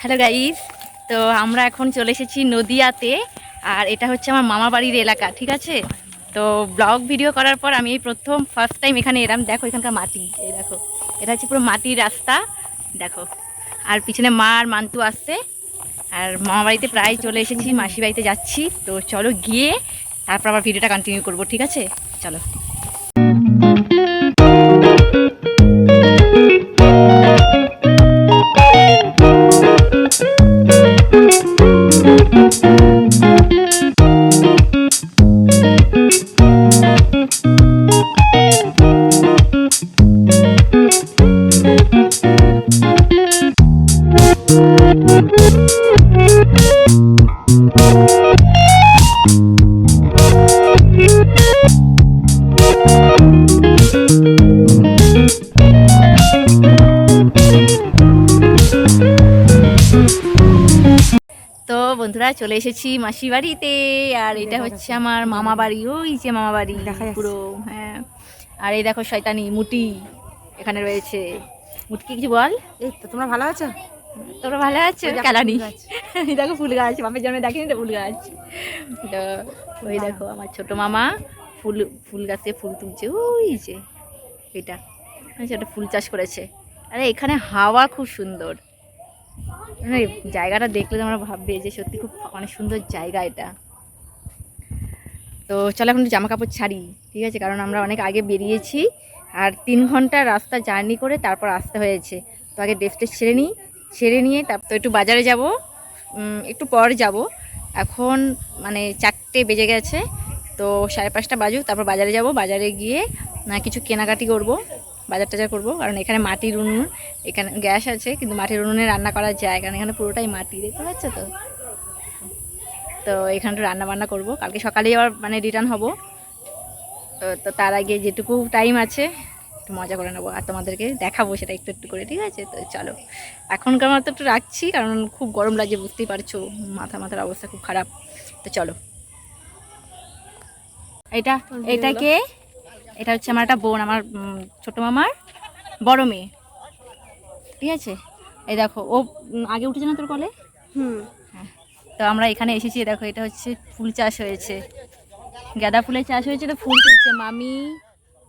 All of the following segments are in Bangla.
হ্যালো গাইস, তো আমরা এখন চলে এসেছি নদিয়াতে, আর এটা হচ্ছে আমার মামা বাড়ির এলাকা, ঠিক আছে? তো ব্লগ ভিডিও করার পর আমি এই প্রথম ফার্স্ট টাইম এখানে এলাম। দেখো এখানকার মাটি, এই দেখো। এটা হচ্ছে পুরো মাটির রাস্তা, দেখো। আর পিছনে মা আর মান্তু আসছে, আর মামা বাড়িতে প্রায় চলে এসেছি মাসি বাড়িতে যাচ্ছি। তো চলো গিয়ে, তারপর আবার ভিডিওটা কন্টিনিউ করব, ঠিক আছে? চলো। বন্ধুরা চলে এসেছি মাসি বাড়িতে। আর এটা হচ্ছে আমার মামা বাড়ি ওই যে মামা বাড়ি পুরো হ্যাঁ। আর এই দেখো শয়তানি মুটি এখানে রয়েছে। মুটকি কিছু বল? এই তো তোমরা ভালো আছো? তোমরা ভালো আছো? কালানি। দেখো ফুল গাছ বাপের জন্য দেখিনি তো ফুল গাছ। তো ওই দেখো আমার ছোট মামা ফুল ফুল গাছে ফুল তুলছে ওই যে এটা। সেটা ফুল চাষ করেছে। আরে এখানে হাওয়া খুব সুন্দর। মানে জায়গাটা দেখলে তোমরা ভাববে যে সত্যি খুব অনেক সুন্দর জায়গা এটা। তো চলো এখন জামা কাপড় ছাড়ি, ঠিক আছে? কারণ আমরা অনেক আগে বেরিয়েছি আর তিন ঘণ্টা রাস্তা জার্নি করে তারপর আসতে হয়েছে। তো আগে ড্রেস টেস ছেড়ে নিই, ছেড়ে নিয়ে তারপর একটু বাজারে যাব একটু পর যাব। এখন মানে চারটে বেজে গেছে, তো সাড়ে পাঁচটা বাজুক, তারপর বাজারে যাব। বাজারে গিয়ে না কিছু কেনাকাটি করব। বাজার টাজার করব। কারণ এখানে মাটির উনুন এখানে গ্যাস আছে কিন্তু মাটির উনুনে রান্না করা যায় কারণ এখানে পুরোটাই মাটি দেখতে পাচ্ছ তো? তো এখানে একটু রান্না বান্না করব। কালকে সকালেই আবার মানে রিটার্ন হব। তো তো তার আগে যেটুকু টাইম আছে একটু মজা করে নেব আর তোমাদেরকে দেখাবো সেটা একটু একটু করে ঠিক আছে? তো চলো। এখনকার মতো একটু রাখছি কারণ খুব গরম লাগছে বুঝতেই পারছ মাথা মাথার অবস্থা খুব খারাপ। তো চলো। এটা এটা কে? এটা হচ্ছে আমার একটা বোন আমার ছোট মামার বড় মেয়ে। ঠিক আছে? এই দেখো ও আগে উঠেছে না তোর কলে? হুম। তো আমরা এখানে এসেছি দেখো এটা হচ্ছে ফুল চাষ হয়েছে। গাঁদা ফুলের চাষ হয়েছে তো ফুল তুলছে মামি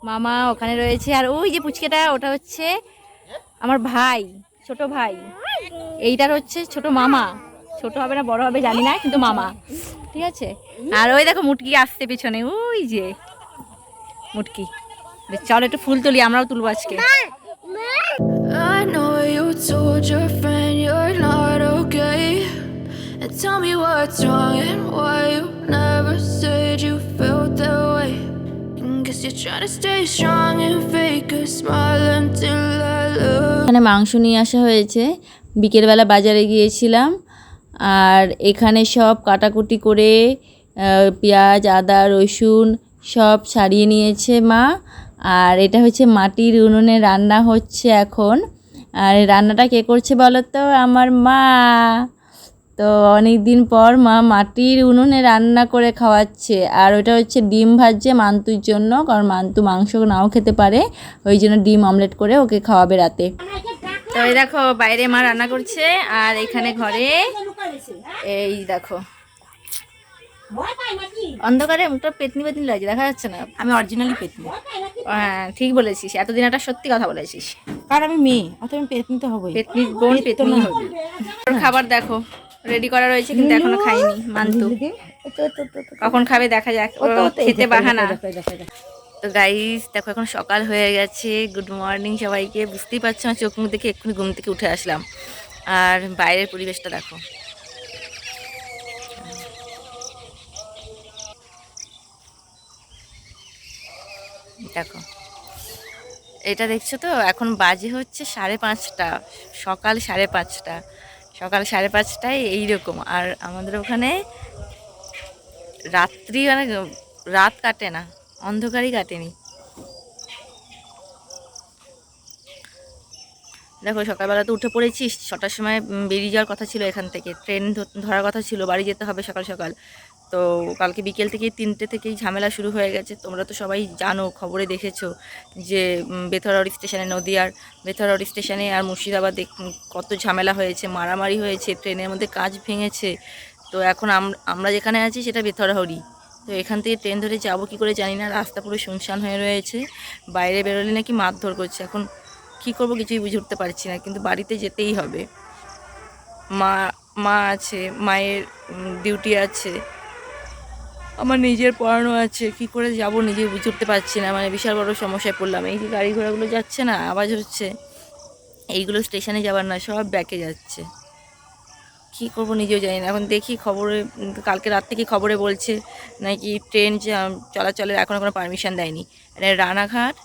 মামা ওখানে রয়েছে। আর ওই যে পুচকেটা ওটা হচ্ছে আমার ভাই ছোট ভাই। এইটার হচ্ছে ছোট মামা। ছোট হবে না বড় হবে জানি না কিন্তু মামা। ঠিক আছে? আর ওই দেখো মুটকি আসছে পেছনে ওই যে। মুটকি চলো একটু ফুল তুলি আমরাও তুলবো আজকে I know you told your friend you're not okay. And tell me what's wrong and why you never said you felt that way. And guess you're trying to stay strong and fake a smile until I look. এখানে মাংস নিয়ে আসা হয়েছে বিকেলবেলা বাজারে গিয়েছিলাম আর এখানে সব কাটাকুটি করে পেঁয়াজ আদা রসুন সব সারিয়ে নিয়েছে মা। আর এটা হচ্ছে মাটির উনুনে রান্না হচ্ছে এখন। আর রান্নাটা কে করছে বলো তো? আমার মা। তো অনেক দিন পর মা মাটির উনুনে রান্না করে খাওয়াচ্ছে। আর ওটা হচ্ছে ডিম ভাজছে মান্তুর জন্য, কারণ মান্তু মাংস নাও খেতে পারে। ওই জন্য ডিম অমলেট করে ওকে খাওয়াবে রাতে। তো এই দেখো, বাইরে মা রান্না করছে, আর এখানে ঘরে এই দেখো। অন্ধকারে মুখটা পেতনি পেতনি লাগছে দেখা যাচ্ছে না। আমি অরিজিনালি পেতনি। হ্যাঁ ঠিক বলেছিস এতদিন একটা সত্যি কথা বলেছিস। কারণ আমি মেয়ে অত আমি পেতনি তো হবই। পেতনি বোন পেতনি হবে। খাবার দেখো রেডি করা রয়েছে কিন্তু এখনও খাইনি মান্তু। কখন খাবে দেখা যাক খেতে বাহানা। তো গাইস দেখো এখন সকাল হয়ে গেছে গুড মর্নিং সবাইকে বুঝতেই পারছ না চোখ মুখ দেখে এক্ষুনি ঘুম থেকে উঠে আসলাম। আর বাইরের পরিবেশটা দেখো। দেখো। এটা দেখছ তো? এখন বাজে হচ্ছে সাড়ে পাঁচটা, সকাল সাড়ে পাঁচটা। সকাল সাড়ে পাঁচটায় এইরকম। আর আমাদের ওখানে রাত্রি মানে রাত কাটে না, অন্ধকারই কাটেনি। দেখো, সকালবেলা তো উঠে পড়েছিস ছটার সময় বেরিয়ে যাওয়ার কথা ছিল এখান থেকে। ট্রেন ধরার কথা ছিল, বাড়ি যেতে হবে সকাল সকাল। তো কালকে বিকেল থেকেই তিনটে থেকেই ঝামেলা শুরু হয়ে গেছে। তোমরা তো সবাই জানো খবরে দেখেছ যে উম, বেথরড়ি স্টেশনে নদীয়ার বেথরড়ি স্টেশনে আর মুর্শিদাবাদে কত ঝামেলা হয়েছে মারামারি হয়েছে ট্রেনের মধ্যে কাজ ভেঙেছে। তো এখন আম- আমরা যেখানে আছি সেটা বেথরহরি। তো এখান থেকে ট্রেন ধরে যাব কি করে জানি না রাস্তা পুরো শুনশান হয়ে রয়েছে। বাইরে বেরোলে নাকি মারধর করছে। এখন কি করব কিছুই বুঝে উঠতে পারছি না কিন্তু বাড়িতে যেতেই হবে। মা মা আছে মায়ের ডিউটি আছে। আমার নিজের পড়ানো আছে, কি করে যাব নিজে বুঝে উঠতে পারছি না মানে বিশাল বড় সমস্যায় পড়লাম। এই যে গাড়ি ঘোড়াগুলো যাচ্ছে না আওয়াজ হচ্ছে, এইগুলো স্টেশনে যাবার না সব ব্যাকে যাচ্ছে। কি করব নিজেও জানি না, এখন দেখি খবরে, কালকে রাত থেকে খবরে বলছে নাকি ট্রেন চলাচলের এখনও কোনো পারমিশন দেয়নি। মানে রানাঘাট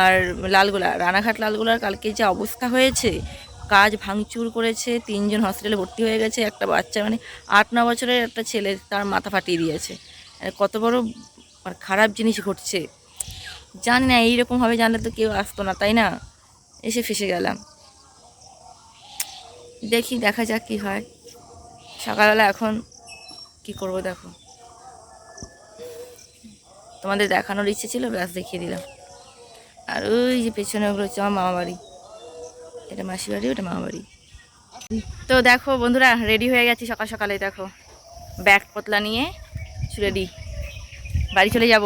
আর লালগোলা, রানাঘাট, লালগোলার কালকে যে অবস্থা হয়েছে, কাজ ভাঙচুর করেছে, তিনজন হসপিটালে ভর্তি হয়ে গেছে, একটা বাচ্চা মানে আট, ন বছরের একটা ছেলে তার মাথা ফাটিয়ে দিয়েছে। কত বড় খারাপ জিনিস ঘটছে। জানি না এইরকমভাবে জানলে তো কেউ আসতো না, তাই না? এসে ফেসে গেলাম। দেখি, দেখা যাক কি হয়। সকালবেলা এখন কি করব দেখো। তোমাদের দেখানোর ইচ্ছে ছিল, ব্যাস দেখিয়ে দিলাম। আর ওই যে পেছনে ওগুলো হচ্ছে আমার মামা বাড়ি। এটা মাসি বাড়ি, ওটা মামা বাড়ি। তো দেখো বন্ধুরা রেডি হয়ে গেছি সকাল সকালে, দেখো। ব্যাগ পতলা নিয়ে। রেডি বাড়ি চলে যাব।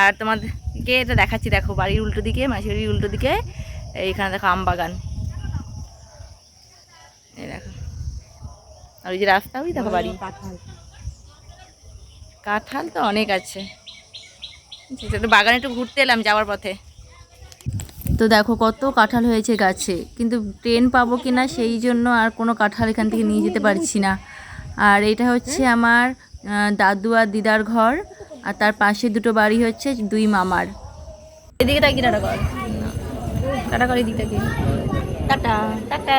আর তোমাদেরকে এটা দেখাচ্ছি, দেখো বাড়ির উল্টো দিকে মাসি বাড়ির উল্টো দিকে, এইখানে দেখো আম বাগান। দেখো। আর ওই যে রাস্তা, ওই দেখো বাড়ি। কাঁঠাল তো অনেক আছে। সেটা বাগানে একটু ঘুরতে এলাম যাওয়ার পথে। তো দেখো কত কাঁঠাল হয়েছে গাছে। কিন্তু ট্রেন পাবো কি না সেই জন্য আর কোনো কাঁঠাল এখান থেকে নিয়ে যেতে পারছি না। আর এটা হচ্ছে আমার দাদু আর দিদার ঘর আর তার পাশে দুটো বাড়ি হচ্ছে দুই মামার। এদিকে তাকি টাটা কর। টাটা কর এদিকে তাকি টাটা টাটা।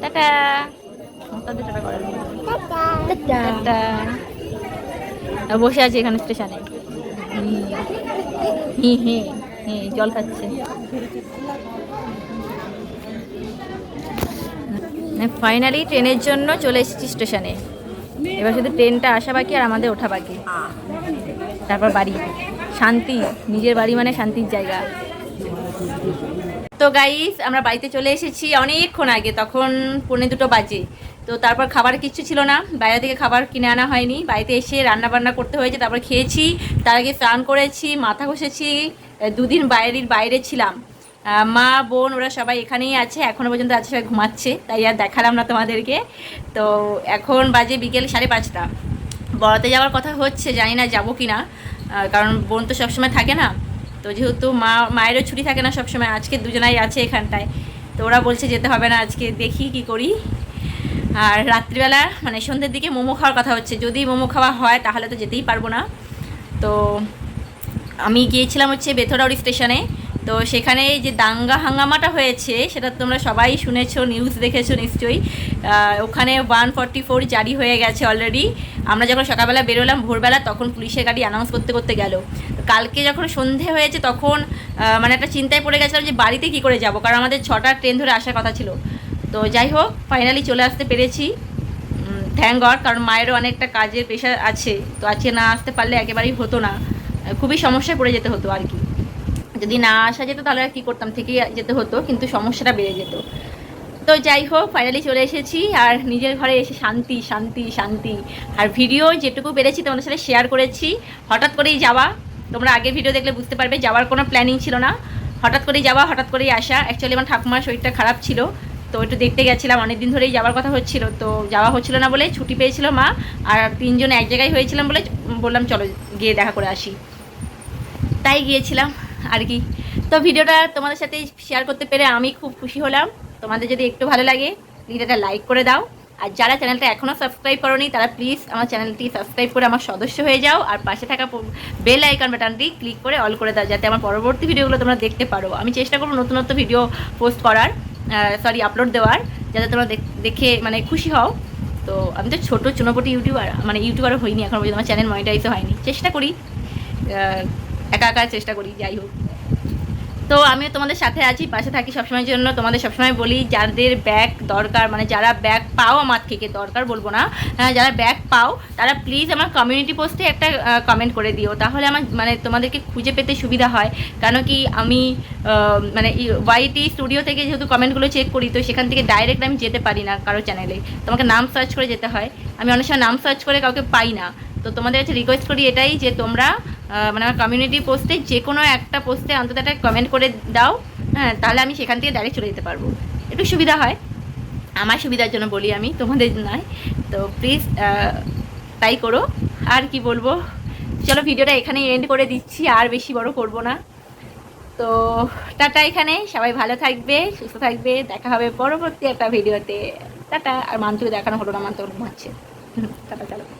টাটা। টাটা কর। টাটা। বসে আছে এখানে স্টেশনে। হি হি হি জল খাচ্ছে। ফাইনালি ট্রেনের জন্য চলে এসেছি স্টেশনে। এবার শুধু ট্রেনটা আসা বাকি আর আমাদের ওঠা বাকি। তারপর বাড়ি। শান্তি, নিজের বাড়ি মানে শান্তির জায়গা। তো গাইস আমরা বাড়িতে চলে এসেছি অনেকক্ষণ আগে, তখন পৌনে দুটো বাজে। তো তারপর খাবার কিচ্ছু ছিল না, বাইরে থেকে খাবার কিনে আনা হয়নি। বাড়িতে এসে রান্না বান্না করতে হয়েছে, তারপর খেয়েছি। তার আগে স্নান করেছি, মাথা ঘষেছি, দুদিন বাইরের বাইরে ছিলাম। মা, বোন, ওরা সবাই এখানেই আছে, এখনও পর্যন্ত আছে, সবাই ঘুমাচ্ছে, তাই আর দেখালাম না তোমাদেরকে। তো এখন বাজে বিকেল সাড়ে পাঁচটা। বড়াতে যাওয়ার কথা হচ্ছে, জানি না যাব কি না কারণ বোন তো সবসময় থাকে না। তো যেহেতু মা, মায়েরও ছুটি থাকে না সবসময়, আজকে দুজনাই আছে এখানটায়। তো ওরা বলছে যেতে হবে না, আজকে দেখি কি করি। আর রাত্রিবেলা মানে সন্ধ্যের দিকে মোমো খাওয়ার কথা হচ্ছে, যদি মোমো খাওয়া হয় তাহলে তো যেতেই পারব না। তো আমি গিয়েছিলাম হচ্ছে বেথরাউড়ি স্টেশনে তো সেখানে যে দাঙ্গা হাঙ্গামাটা হয়েছে, সেটা তোমরা সবাই শুনেছো নিউজ দেখেছ নিশ্চয়ই। ওখানে ওয়ান ফর্টি ফোর জারি হয়ে গেছে অলরেডি আমরা যখন সকালবেলা বেরোলাম, ভোরবেলা তখন পুলিশের গাড়ি অ্যানাউন্স করতে করতে গেল। কালকে যখন সন্ধে হয়েছে তখন মানে একটা চিন্তায় পড়ে গেছিলাম যে বাড়িতে কি করে যাব, কারণ আমাদের ছটার ট্রেন ধরে আসার কথা ছিল। তো যাই হোক ফাইনালি চলে আসতে পেরেছি। থ্যাংক গড কারণ মায়েরও অনেকটা কাজের প্রেশার আছে। তো আজকে না আসতে পারলে একেবারেই হতো না। খুবই সমস্যায় পড়ে যেতে হতো আর কি। যদি না আসা যেত তাহলে আর কী করতাম? থেকেই যেতে হতো, কিন্তু সমস্যাটা বেড়ে যেত। তো যাই হোক ফাইনালি চলে এসেছি আর নিজের ঘরে এসে শান্তি শান্তি শান্তি। আর ভিডিও যেটুকু পেরেছি তোমাদের সাথে শেয়ার করেছি। হঠাৎ করেই যাওয়া, তোমরা আগে ভিডিও দেখলে বুঝতে পারবে, যাওয়ার কোনো প্ল্যানিং ছিল না। হঠাৎ করেই যাওয়া, হঠাৎ করেই আসা। অ্যাকচুয়ালি আমার ঠাকুমার শরীরটা খারাপ ছিল, তো একটু দেখতে গেছিলাম। অনেক দিন ধরেই যাওয়ার কথা হচ্ছিল, তো যাওয়া হচ্ছিল না বলে ছুটি পেয়েছিল মা। আর তিনজন এক জায়গায় হয়েছিলাম বলে বললাম, চলো গিয়ে দেখা করে আসি। তাই গিয়েছিলাম। আর কি। তো ভিডিওটা তোমাদের সাথে শেয়ার করতে পেরে আমি খুব খুশি হলাম। তোমাদের যদি একটু ভালো লাগে, ভিডিওটা লাইক করে দাও। আর যারা চ্যানেলটা এখনও সাবস্ক্রাইব করোনি, তারা প্লিজ আমার চ্যানেলটি সাবস্ক্রাইব করে আমার সদস্য হয়ে যাও। আর পাশে থাকা বেল আইকন বাটনটি ক্লিক করে অল করে দাও, যাতে আমার পরবর্তী ভিডিওগুলো তোমরা দেখতে পারো। আমি চেষ্টা করব নতুন নতুন ভিডিও পোস্ট করার সরি আপলোড দেওয়ার, যাতে তোমরা দেখ- মানে খুশি হও। তো আমি তো ছোটো চুনোপটি ইউটিউবার মানে ইউটিউবারও হইনি এখন পর্যন্ত, আমার চ্যানেল মনিটাইজও হয়নি। চেষ্টা করি। একা একা চেষ্টা করি যাই হোক। তো আমিও তোমাদের সাথে আছি পাশে থাকি সবসময়ের জন্য। তোমাদের সবসময় বলি যাদের ব্যাগ দরকার মানে যারা ব্যাগ পাও আমার থেকে দরকার বলব না হ্যাঁ, যারা ব্যাগ পাও তারা প্লিজ আমার কমিউনিটি পোস্টে একটা কমেন্ট করে দিও। তাহলে আমার মানে তোমাদেরকে খুঁজে পেতে সুবিধা হয়। কেন কি আমি মানে ওয়াইটি স্টুডিও থেকে যেহেতু কমেন্টগুলো চেক করি তো সেখান থেকে ডাইরেক্ট আমি যেতে পারি না কারও চ্যানেলে তোমাকে নাম সার্চ করে যেতে হয়। আমি অনেক সময় নাম সার্চ করে কাউকে পাই না। তো তোমাদের কাছে রিকোয়েস্ট করি এটাই যে তোমরা মানে আমার কমিউনিটি পোস্টে যে কোনো একটা পোস্টে অন্তত একটা কমেন্ট করে দাও। হ্যাঁ তাহলে আমি সেখান থেকে ডাইরেক্ট চলে যেতে পারব। একটু সুবিধা হয়। আমার সুবিধার জন্য বলি আমি, তোমাদের নয়। তো প্লিজ তাই করো। আর কি বলব? চলো ভিডিওটা এখানেই এন্ড করে দিচ্ছি, আর বেশি বড় করব না। তো টাটা এখানে, সবাই ভালো থাকবে, সুস্থ থাকবে। দেখা হবে পরবর্তী একটা ভিডিওতে টাটা। আর মান্তুকে দেখানো হলো না মান্তু ঘুমাচ্ছে। টাটা, চলো।